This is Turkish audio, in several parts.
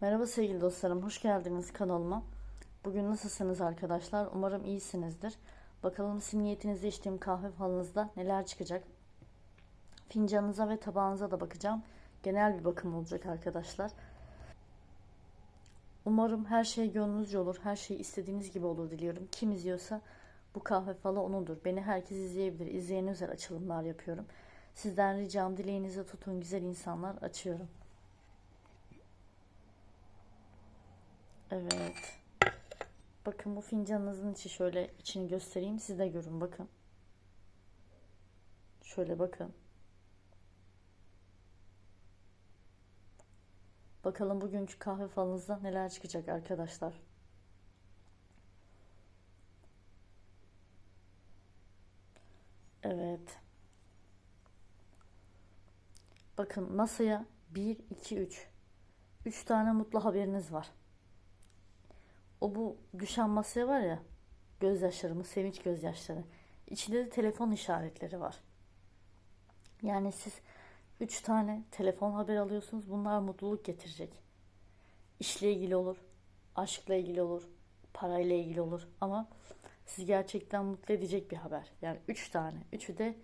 Merhaba sevgili dostlarım, hoş geldiniz kanalıma. Bugün nasılsınız arkadaşlar? Umarım iyisinizdir. Bakalım sizin niyetinizde içtiğim kahve falınızda neler çıkacak? Fincanınıza ve tabağınıza da bakacağım. Genel bir bakım olacak arkadaşlar. Umarım her şey gönlünüzce olur, her şey istediğiniz gibi olur diliyorum. Kim izliyorsa bu kahve falı onundur. Beni herkes izleyebilir. İzleyen özel açılımlar yapıyorum. Sizden ricam dileğinize tutun güzel insanlar açıyorum. Evet. Bakın bu fincanınızın içi şöyle içini göstereyim. Siz de görün bakın. Şöyle bakın. Bakalım bugünkü kahve falınızda neler çıkacak arkadaşlar. Evet. Bakın masaya 1, 2, 3. 3 tane mutlu haberiniz var. O bu düşen masaya var ya gözyaşlarımız, sevinç gözyaşları. İçinde de telefon işaretleri var. Yani siz 3 tane telefon haber alıyorsunuz. Bunlar mutluluk getirecek. İşle ilgili olur, aşkla ilgili olur, parayla ilgili olur ama sizi gerçekten mutlu edecek bir haber. Yani 3 tane. Üçü de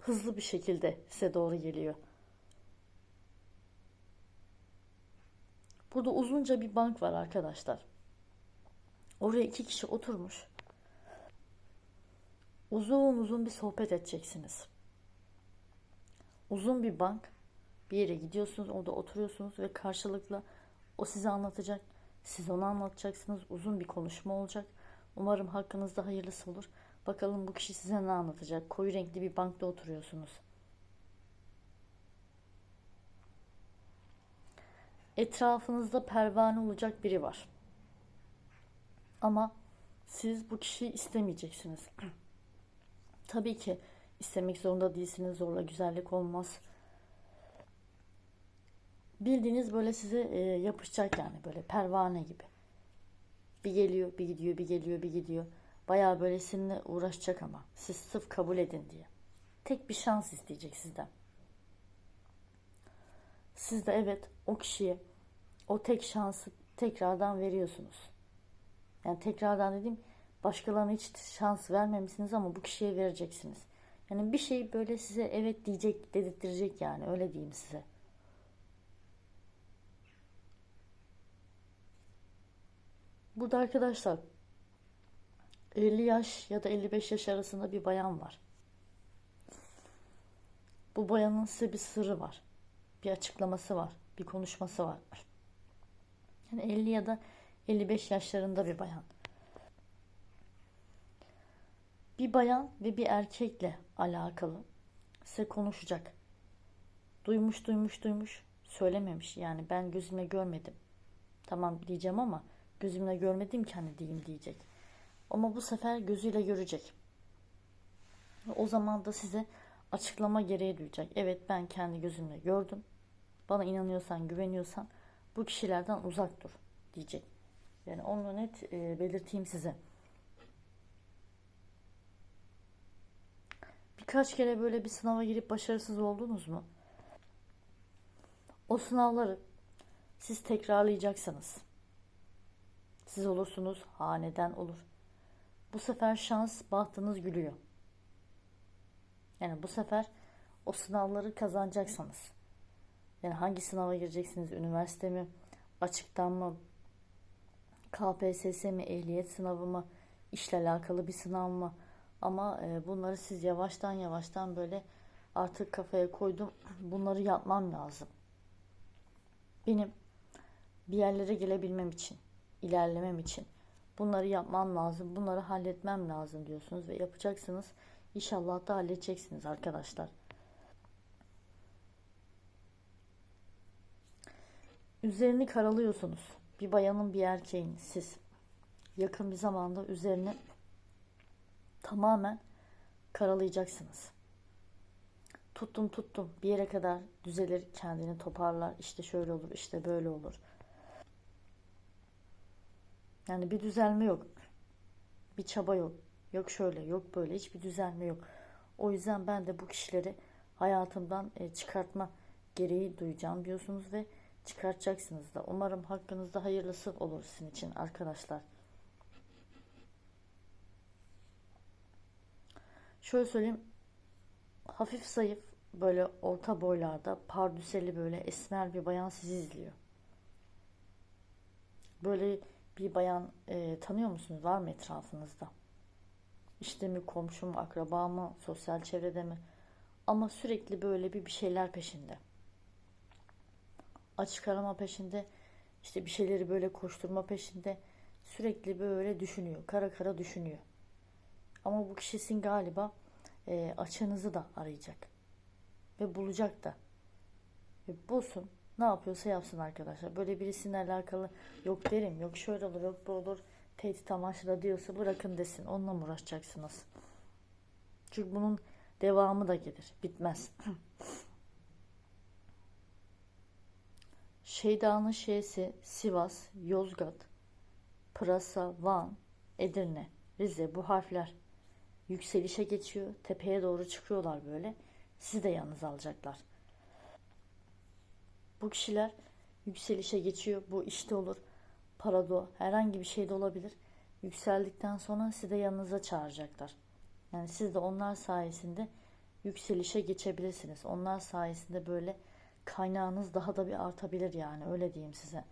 hızlı bir şekilde size doğru geliyor. Burada uzunca bir bank var arkadaşlar. Oraya iki kişi oturmuş. Uzun uzun bir sohbet edeceksiniz. Uzun bir bank. Bir yere gidiyorsunuz, orada oturuyorsunuz ve karşılıklı o size anlatacak, siz ona anlatacaksınız. Uzun bir konuşma olacak. Umarım hakkınızda hayırlısı olur. Bakalım bu kişi size ne anlatacak? Koyu renkli bir bankta oturuyorsunuz. Etrafınızda pervane olacak biri var. Ama siz bu kişiyi istemeyeceksiniz. Tabii ki istemek zorunda değilsiniz. Zorla güzellik olmaz. Bildiğiniz böyle size e, yapışacak yani böyle pervane gibi. Bir geliyor, bir gidiyor, bir geliyor, bir gidiyor. Bayağı böyle sizinle uğraşacak ama siz sırf kabul edin diye. Tek bir şans isteyecek sizden. Siz de evet o kişiye o tek şansı tekrardan veriyorsunuz. Yani tekrardan dediğim başkalarına hiç şans vermemişsiniz ama bu kişiye vereceksiniz. Yani bir şey böyle size evet diyecek, dedirttirecek yani öyle diyeyim size. Burada arkadaşlar 50 yaş ya da 55 yaş arasında bir bayan var. Bu bayanın size bir sırrı var. Bir açıklaması var. Bir konuşması var. Yani 50 ya da 55 yaşlarında bir bayan. Bir bayan ve bir erkekle alakalı size konuşacak. Duymuş duymuş duymuş söylememiş. Yani ben gözümle görmedim. Tamam diyeceğim ama gözümle görmedim ki hani diyeyim diyecek. Ama bu sefer gözüyle görecek. O zaman da size açıklama gereği duyacak. Evet ben kendi gözümle gördüm. Bana inanıyorsan, güveniyorsan bu kişilerden uzak dur diyecek. Yani onu net e, belirteyim size. Birkaç kere böyle bir sınava girip başarısız oldunuz mu? O sınavları siz tekrarlayacaksınız. Siz olursunuz, haneden olur. Bu sefer şans, bahtınız gülüyor. Yani bu sefer o sınavları kazanacaksınız. Yani hangi sınava gireceksiniz? Üniversite mi? Açıktan mı? KPSS mi? Ehliyet sınavı mı? İşle alakalı bir sınav mı? Ama e, bunları siz yavaştan yavaştan böyle artık kafaya koydum. Bunları yapmam lazım. Benim bir yerlere gelebilmem için, ilerlemem için bunları yapmam lazım, bunları halletmem lazım diyorsunuz ve yapacaksınız. İnşallah da halledeceksiniz arkadaşlar. Üzerini karalıyorsunuz. Bir bayanın bir erkeğin siz yakın bir zamanda üzerine tamamen karalayacaksınız. Tuttum tuttum bir yere kadar düzelir kendini toparlar işte şöyle olur işte böyle olur. Yani bir düzelme yok. Bir çaba yok. Yok şöyle yok böyle hiçbir düzelme yok. O yüzden ben de bu kişileri hayatımdan e, çıkartma gereği duyacağım diyorsunuz ve çıkartacaksınız da. Umarım hakkınızda hayırlısı olur sizin için arkadaşlar. Şöyle söyleyeyim. Hafif zayıf böyle orta boylarda pardüseli böyle esmer bir bayan sizi izliyor. Böyle bir bayan e, tanıyor musunuz? Var mı etrafınızda? İşte mi komşu mu, akraba mı, sosyal çevrede mi? Ama sürekli böyle bir bir şeyler peşinde. Açık arama peşinde, işte bir şeyleri böyle koşturma peşinde. Sürekli böyle düşünüyor, kara kara düşünüyor. Ama bu kişisin galiba e, açığınızı da arayacak. Ve bulacak da. Ve bulsun. Ne yapıyorsa yapsın arkadaşlar. Böyle birisiyle alakalı yok derim, yok şöyle olur, yok bu olur. Tehdit amaçlı diyorsa bırakın desin. Onunla mı uğraşacaksınız? Çünkü bunun devamı da gelir. Bitmez. Şeyda'nın şeysi Sivas, Yozgat, Pırasa, Van, Edirne, Rize bu harfler yükselişe geçiyor. Tepeye doğru çıkıyorlar böyle. Sizi de yalnız alacaklar. Bu kişiler yükselişe geçiyor. Bu işte olur. Parado herhangi bir şeyde olabilir. Yükseldikten sonra sizi de yanınıza çağıracaklar. Yani siz de onlar sayesinde yükselişe geçebilirsiniz. Onlar sayesinde böyle kaynağınız daha da bir artabilir yani öyle diyeyim size.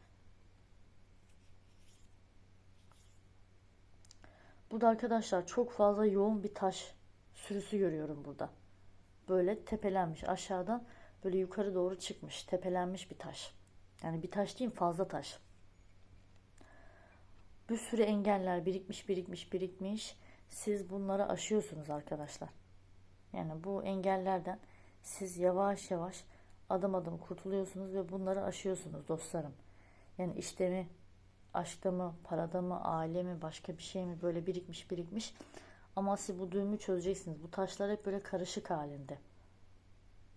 Burada arkadaşlar çok fazla yoğun bir taş sürüsü görüyorum burada. Böyle tepelenmiş aşağıdan böyle yukarı doğru çıkmış tepelenmiş bir taş. Yani bir taş değil fazla taş. Bir sürü engeller birikmiş birikmiş birikmiş. Siz bunları aşıyorsunuz arkadaşlar. Yani bu engellerden siz yavaş yavaş adım adım kurtuluyorsunuz ve bunları aşıyorsunuz dostlarım. Yani işte mi, aşkta mı, parada mı, aile mi, başka bir şey mi böyle birikmiş birikmiş. Ama siz bu düğümü çözeceksiniz. Bu taşlar hep böyle karışık halinde.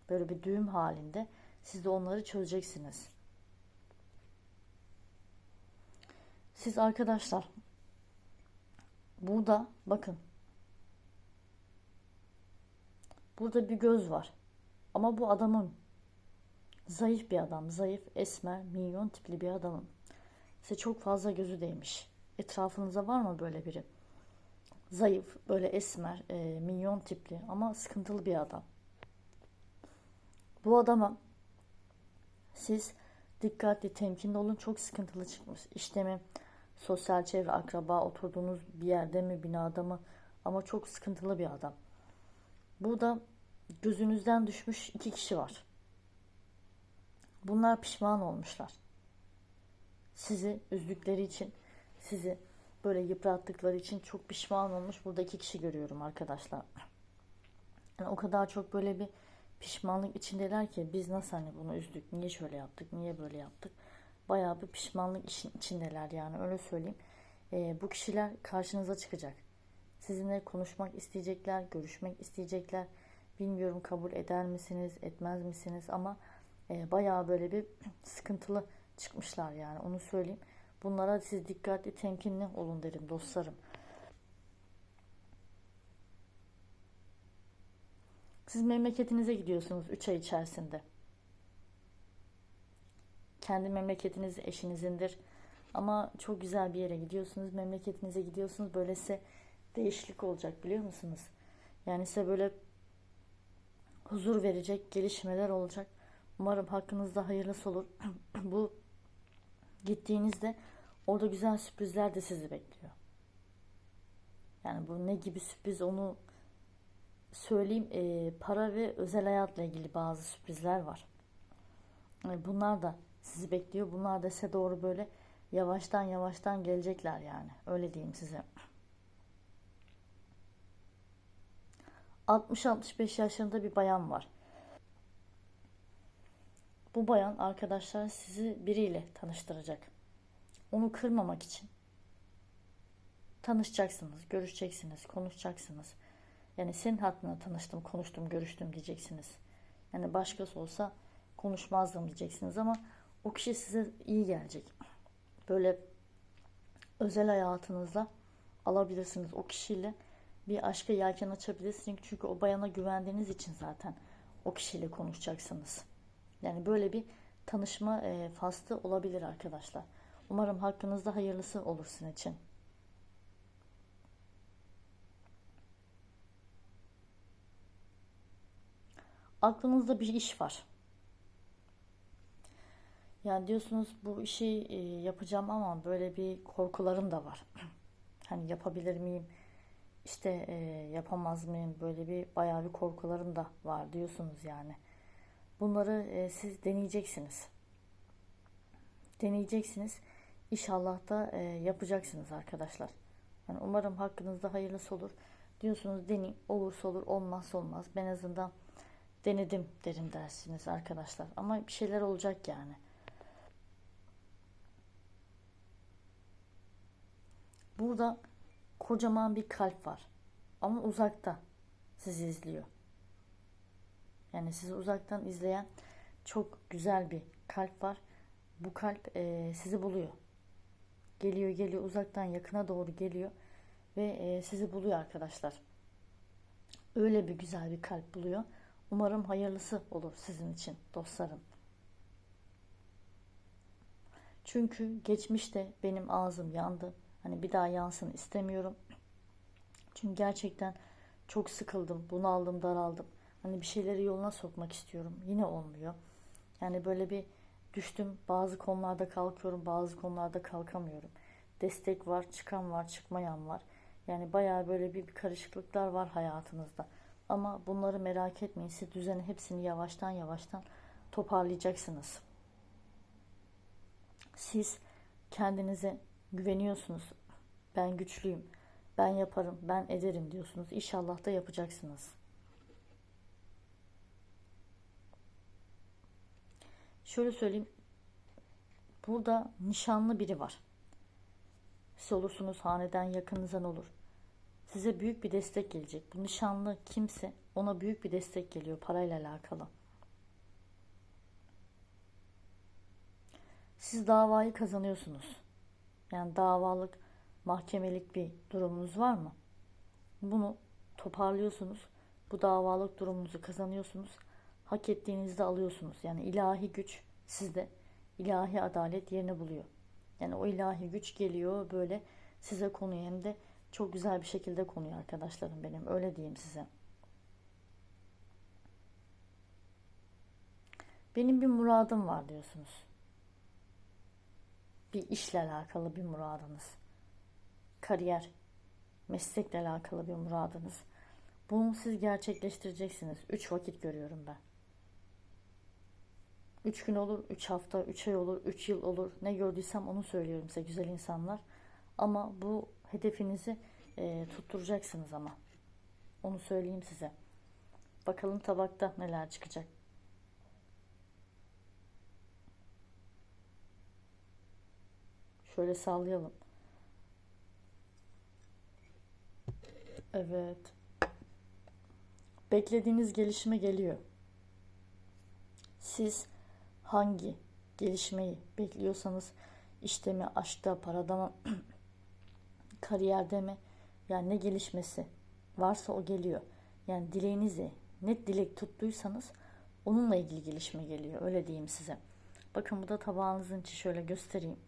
Böyle bir düğüm halinde. Siz de onları çözeceksiniz. Siz arkadaşlar burada bakın. Burada bir göz var. Ama bu adamın zayıf bir adam, zayıf, esmer, minyon tipli bir adamın. Size çok fazla gözü değmiş. Etrafınızda var mı böyle biri? Zayıf, böyle esmer, e, minyon tipli ama sıkıntılı bir adam. Bu adama siz dikkatli, temkinli olun. Çok sıkıntılı çıkmış. İşte mi, sosyal çevre, akraba, oturduğunuz bir yerde mi, binada mı? Ama çok sıkıntılı bir adam. Burada gözünüzden düşmüş iki kişi var. Bunlar pişman olmuşlar. Sizi üzdükleri için, sizi böyle yıprattıkları için çok pişman olmuş. Burada iki kişi görüyorum arkadaşlar. Yani o kadar çok böyle bir pişmanlık içindeler ki biz nasıl hani bunu üzdük, niye şöyle yaptık, niye böyle yaptık. Bayağı bir pişmanlık işin içindeler yani öyle söyleyeyim. Ee, bu kişiler karşınıza çıkacak. Sizinle konuşmak isteyecekler, görüşmek isteyecekler. Bilmiyorum kabul eder misiniz, etmez misiniz ama e, bayağı böyle bir sıkıntılı çıkmışlar yani onu söyleyeyim. Bunlara siz dikkatli, temkinli olun derim dostlarım. Siz memleketinize gidiyorsunuz 3 ay içerisinde. Kendi memleketiniz eşinizindir. Ama çok güzel bir yere gidiyorsunuz. Memleketinize gidiyorsunuz. Böyle size değişiklik olacak biliyor musunuz? Yani size böyle huzur verecek gelişmeler olacak. Umarım hakkınızda hayırlısı olur. Bu gittiğinizde orada güzel sürprizler de sizi bekliyor. Yani bu ne gibi sürpriz onu söyleyeyim. E, para ve özel hayatla ilgili bazı sürprizler var. E, bunlar da sizi bekliyor. Bunlar da size doğru böyle yavaştan yavaştan gelecekler yani. Öyle diyeyim size. 60-65 yaşlarında bir bayan var. Bu bayan arkadaşlar sizi biriyle tanıştıracak. Onu kırmamak için. Tanışacaksınız, görüşeceksiniz, konuşacaksınız. Yani senin hakkında tanıştım, konuştum, görüştüm diyeceksiniz. Yani başkası olsa konuşmazdım diyeceksiniz ama o kişi size iyi gelecek. Böyle özel hayatınızda alabilirsiniz o kişiyle bir aşka yelken açabilirsiniz. Çünkü o bayana güvendiğiniz için zaten o kişiyle konuşacaksınız. Yani böyle bir tanışma e, faslı olabilir arkadaşlar. Umarım hakkınızda hayırlısı olur sizin için. Aklınızda bir iş var. Yani diyorsunuz bu işi e, yapacağım ama böyle bir korkularım da var. Hani yapabilir miyim? İşte e, yapamaz mıyım? Böyle bir bayağı bir korkularım da var diyorsunuz yani. Bunları e, siz deneyeceksiniz. Deneyeceksiniz. İnşallah da e, yapacaksınız arkadaşlar. Yani umarım hakkınızda hayırlısı olur. Diyorsunuz deneyin. Olursa olur, olmazsa olmaz. Ben en azından denedim derim dersiniz arkadaşlar. Ama bir şeyler olacak yani. Burada kocaman bir kalp var. Ama uzakta sizi izliyor. Yani sizi uzaktan izleyen çok güzel bir kalp var. Bu kalp e, sizi buluyor. Geliyor geliyor uzaktan yakına doğru geliyor ve e, sizi buluyor arkadaşlar. Öyle bir güzel bir kalp buluyor. Umarım hayırlısı olur sizin için dostlarım. Çünkü geçmişte benim ağzım yandı. Hani bir daha yansın istemiyorum. Çünkü gerçekten çok sıkıldım, bunaldım, daraldım. Hani bir şeyleri yoluna sokmak istiyorum. Yine olmuyor. Yani böyle bir düştüm. Bazı konularda kalkıyorum, bazı konularda kalkamıyorum. Destek var, çıkan var, çıkmayan var. Yani bayağı böyle bir, bir karışıklıklar var hayatınızda. Ama bunları merak etmeyin. Siz düzeni hepsini yavaştan yavaştan toparlayacaksınız. Siz kendinize güveniyorsunuz. Ben güçlüyüm. Ben yaparım, ben ederim diyorsunuz. İnşallah da yapacaksınız. Şöyle söyleyeyim. Burada nişanlı biri var. Siz olursunuz haneden yakınızdan olur. Size büyük bir destek gelecek. Bu nişanlı kimse ona büyük bir destek geliyor parayla alakalı. Siz davayı kazanıyorsunuz. Yani davalık, mahkemelik bir durumunuz var mı? Bunu toparlıyorsunuz. Bu davalık durumunuzu kazanıyorsunuz. Hak ettiğinizde alıyorsunuz. Yani ilahi güç sizde ilahi adalet yerini buluyor. Yani o ilahi güç geliyor böyle size konuyor hem de çok güzel bir şekilde konuyor arkadaşlarım benim. Öyle diyeyim size. Benim bir muradım var diyorsunuz. Bir işle alakalı bir muradınız. Kariyer, meslekle alakalı bir muradınız. Bunu siz gerçekleştireceksiniz. Üç vakit görüyorum ben. Üç gün olur, üç hafta, üç ay olur, üç yıl olur. Ne gördüysem onu söylüyorum size güzel insanlar. Ama bu hedefinizi e, tutturacaksınız ama. Onu söyleyeyim size. Bakalım tabakta neler çıkacak. Şöyle sallayalım. Evet. Beklediğiniz gelişme geliyor. Siz hangi gelişmeyi bekliyorsanız işte mi, aşkta, parada mı, kariyerde mi yani ne gelişmesi varsa o geliyor. Yani dileğinizi net dilek tuttuysanız onunla ilgili gelişme geliyor. Öyle diyeyim size. Bakın bu da tabağınızın içi şöyle göstereyim.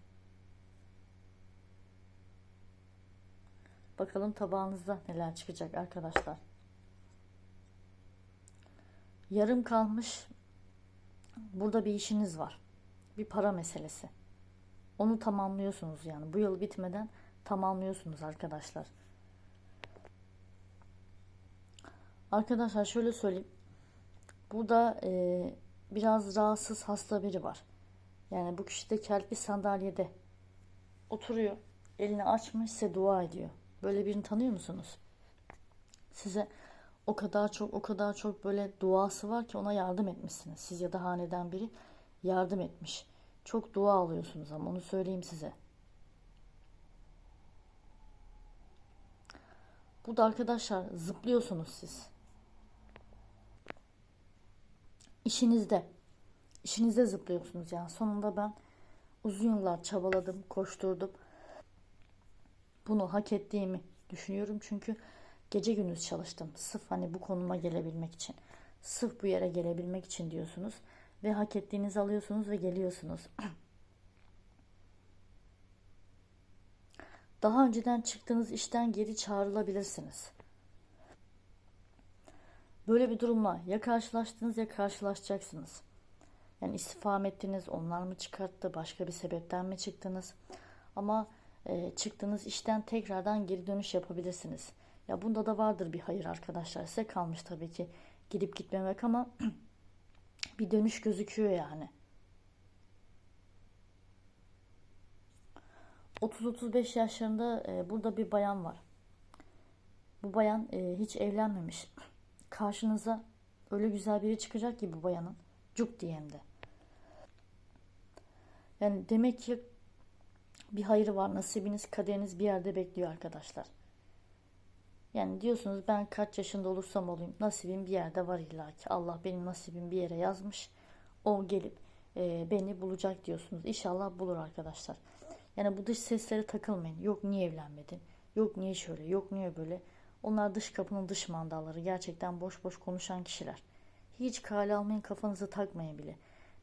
Bakalım tabağınızda neler çıkacak arkadaşlar. Yarım kalmış burada bir işiniz var. Bir para meselesi. Onu tamamlıyorsunuz yani. Bu yıl bitmeden tamamlıyorsunuz arkadaşlar. Arkadaşlar şöyle söyleyeyim. Burada e, biraz rahatsız hasta biri var. Yani bu kişi de kelpi sandalyede oturuyor. Elini açmış size dua ediyor. Böyle birini tanıyor musunuz? Size o kadar çok o kadar çok böyle duası var ki ona yardım etmişsiniz. Siz ya da haneden biri yardım etmiş. Çok dua alıyorsunuz ama onu söyleyeyim size. Burada arkadaşlar zıplıyorsunuz siz. İşinizde. İşinizde zıplıyorsunuz yani. Sonunda ben uzun yıllar çabaladım, koşturdum. Bunu hak ettiğimi düşünüyorum. Çünkü gece gündüz çalıştım. Sırf hani bu konuma gelebilmek için. Sırf bu yere gelebilmek için diyorsunuz. ve hak ettiğinizi alıyorsunuz ve geliyorsunuz. Daha önceden çıktığınız işten geri çağrılabilirsiniz. Böyle bir durumla ya karşılaştınız ya karşılaşacaksınız. Yani istifa mı ettiniz, onlar mı çıkarttı, başka bir sebepten mi çıktınız? Ama e, çıktığınız işten tekrardan geri dönüş yapabilirsiniz. Ya bunda da vardır bir hayır arkadaşlar. Size kalmış tabii ki gidip gitmemek ama bir dönüş gözüküyor yani. 30-35 yaşlarında e, burada bir bayan var. Bu bayan e, hiç evlenmemiş. Karşınıza öyle güzel biri çıkacak ki bu bayanın. Cuk diyem de. Yani demek ki bir hayır var. Nasibiniz, kaderiniz bir yerde bekliyor arkadaşlar. Yani diyorsunuz ben kaç yaşında olursam olayım nasibim bir yerde var illa ki. Allah benim nasibim bir yere yazmış. O gelip e, beni bulacak diyorsunuz. İnşallah bulur arkadaşlar. Yani bu dış seslere takılmayın. Yok niye evlenmedin? Yok niye şöyle? Yok niye böyle? Onlar dış kapının dış mandaları. Gerçekten boş boş konuşan kişiler. Hiç kale almayın kafanızı takmayın bile.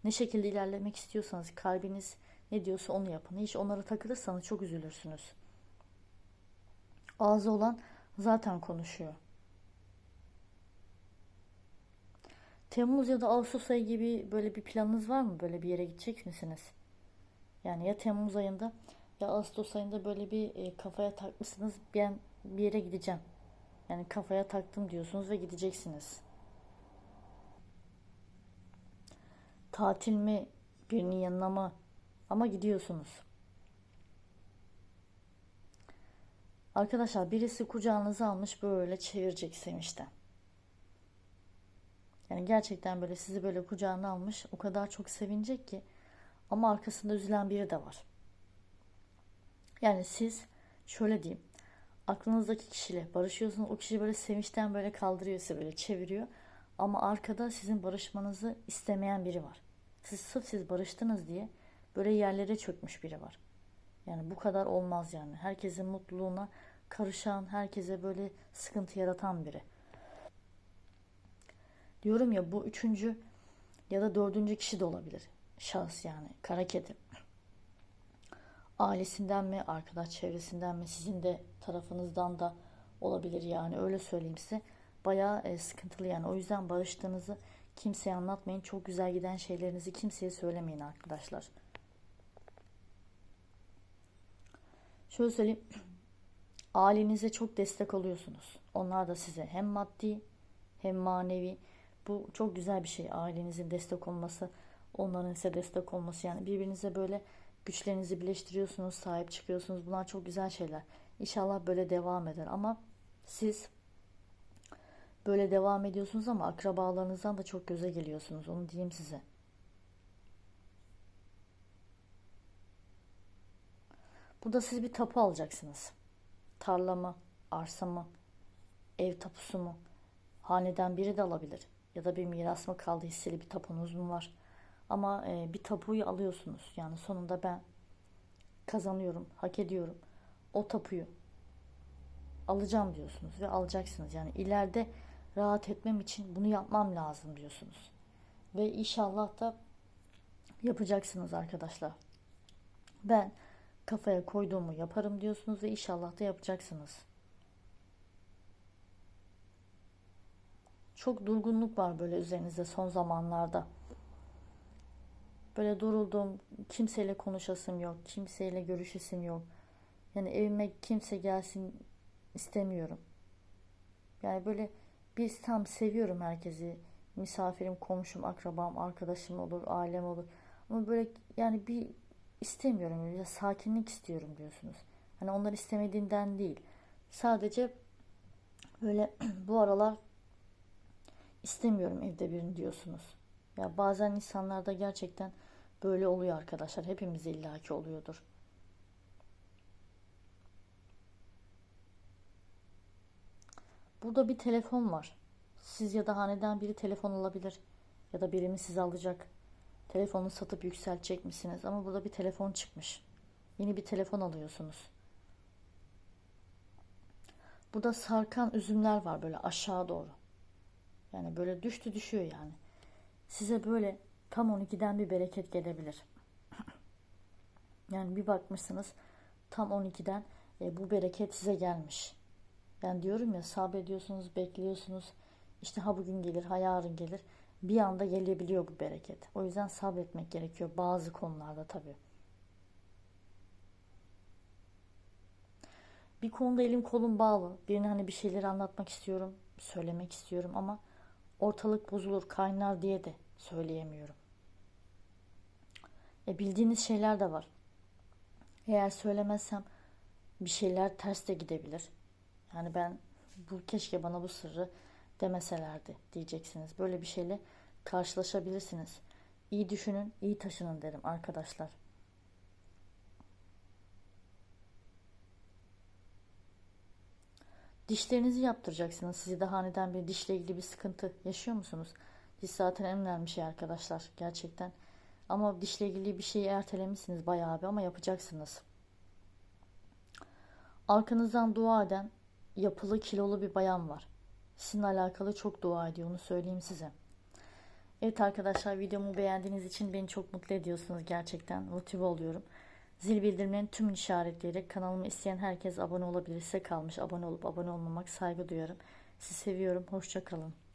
Ne şekilde ilerlemek istiyorsanız kalbiniz ne diyorsa onu yapın. Hiç onlara takılırsanız çok üzülürsünüz. Ağzı olan zaten konuşuyor. Temmuz ya da Ağustos ayı gibi böyle bir planınız var mı? Böyle bir yere gidecek misiniz? Yani ya Temmuz ayında ya Ağustos ayında böyle bir e, kafaya takmışsınız ben bir yere gideceğim. Yani kafaya taktım diyorsunuz ve gideceksiniz. Tatil mi birinin yanına mı ama gidiyorsunuz. Arkadaşlar birisi kucağınıza almış böyle çevirecek sevinçten. Yani gerçekten böyle sizi böyle kucağına almış o kadar çok sevinecek ki ama arkasında üzülen biri de var. Yani siz şöyle diyeyim. Aklınızdaki kişiyle barışıyorsunuz. O kişi böyle sevinçten böyle kaldırıyor sizi böyle çeviriyor. Ama arkada sizin barışmanızı istemeyen biri var. Siz sırf siz barıştınız diye böyle yerlere çökmüş biri var. Yani bu kadar olmaz yani. Herkesin mutluluğuna karışan, herkese böyle sıkıntı yaratan biri. Diyorum ya bu üçüncü ya da dördüncü kişi de olabilir. Şahıs yani. Kara kedi. Ailesinden mi, arkadaş çevresinden mi, sizin de tarafınızdan da olabilir yani. Öyle söyleyeyim size. Bayağı e, sıkıntılı yani. O yüzden barıştığınızı kimseye anlatmayın. Çok güzel giden şeylerinizi kimseye söylemeyin arkadaşlar. Şöyle söyleyeyim. Ailenize çok destek oluyorsunuz. Onlar da size hem maddi hem manevi. Bu çok güzel bir şey. Ailenizin destek olması, onların size destek olması. Yani birbirinize böyle güçlerinizi birleştiriyorsunuz, sahip çıkıyorsunuz. Bunlar çok güzel şeyler. İnşallah böyle devam eder. Ama siz böyle devam ediyorsunuz ama akrabalarınızdan da çok göze geliyorsunuz. Onu diyeyim size. Burada siz bir tapu alacaksınız. Tarla mı, arsa mı, ev tapusu mu? Haneden biri de alabilir. Ya da bir miras mı kaldı hisseli bir tapunuz mu var? Ama e, bir tapuyu alıyorsunuz. Yani sonunda ben kazanıyorum, hak ediyorum. O tapuyu alacağım diyorsunuz ve alacaksınız. Yani ileride rahat etmem için bunu yapmam lazım diyorsunuz. Ve inşallah da yapacaksınız arkadaşlar. Ben kafaya koyduğumu yaparım diyorsunuz ve inşallah da yapacaksınız. Çok durgunluk var böyle üzerinizde son zamanlarda. Böyle duruldum, kimseyle konuşasım yok, kimseyle görüşesim yok. Yani evime kimse gelsin istemiyorum. Yani böyle biz tam seviyorum herkesi. Misafirim, komşum, akrabam, arkadaşım olur, ailem olur. Ama böyle yani bir istemiyorum. Böyle sakinlik istiyorum diyorsunuz. Hani onlar istemediğinden değil. Sadece böyle bu aralar istemiyorum evde birini diyorsunuz. Ya bazen insanlarda gerçekten böyle oluyor arkadaşlar. Hepimiz illaki oluyordur. Burada bir telefon var. Siz ya da haneden biri telefon alabilir. Ya da birimi size alacak. Telefonu satıp yükseltecek misiniz? Ama burada bir telefon çıkmış. Yeni bir telefon alıyorsunuz. Burada sarkan üzümler var böyle aşağı doğru. Yani böyle düştü düşüyor yani. Size böyle tam 12'den bir bereket gelebilir. Yani bir bakmışsınız tam 12'den e, bu bereket size gelmiş. Ben diyorum ya sabrediyorsunuz, bekliyorsunuz. İşte ha bugün gelir, ha yarın gelir. Bir anda gelebiliyor bu bereket. O yüzden sabretmek gerekiyor bazı konularda tabii. Bir konuda elim kolum bağlı. Birine hani bir şeyleri anlatmak istiyorum, söylemek istiyorum ama ortalık bozulur, kaynar diye de söyleyemiyorum. E bildiğiniz şeyler de var. Eğer söylemezsem bir şeyler ters de gidebilir. Yani ben bu keşke bana bu sırrı demeselerdi diyeceksiniz. Böyle bir şeyle karşılaşabilirsiniz. İyi düşünün, iyi taşının derim arkadaşlar. Dişlerinizi yaptıracaksınız. Sizi de haneden bir dişle ilgili bir sıkıntı yaşıyor musunuz? Diş zaten en önemli şey arkadaşlar gerçekten. Ama dişle ilgili bir şeyi ertelemişsiniz bayağı bir ama yapacaksınız. Arkanızdan dua eden yapılı kilolu bir bayan var. Sizinle alakalı çok dua ediyor onu söyleyeyim size. Evet arkadaşlar videomu beğendiğiniz için beni çok mutlu ediyorsunuz gerçekten. Motive oluyorum. Zil bildirimlerini tüm işaretleyerek kanalımı isteyen herkes abone olabilirse kalmış. Abone olup abone olmamak saygı duyarım. Sizi seviyorum. Hoşça kalın.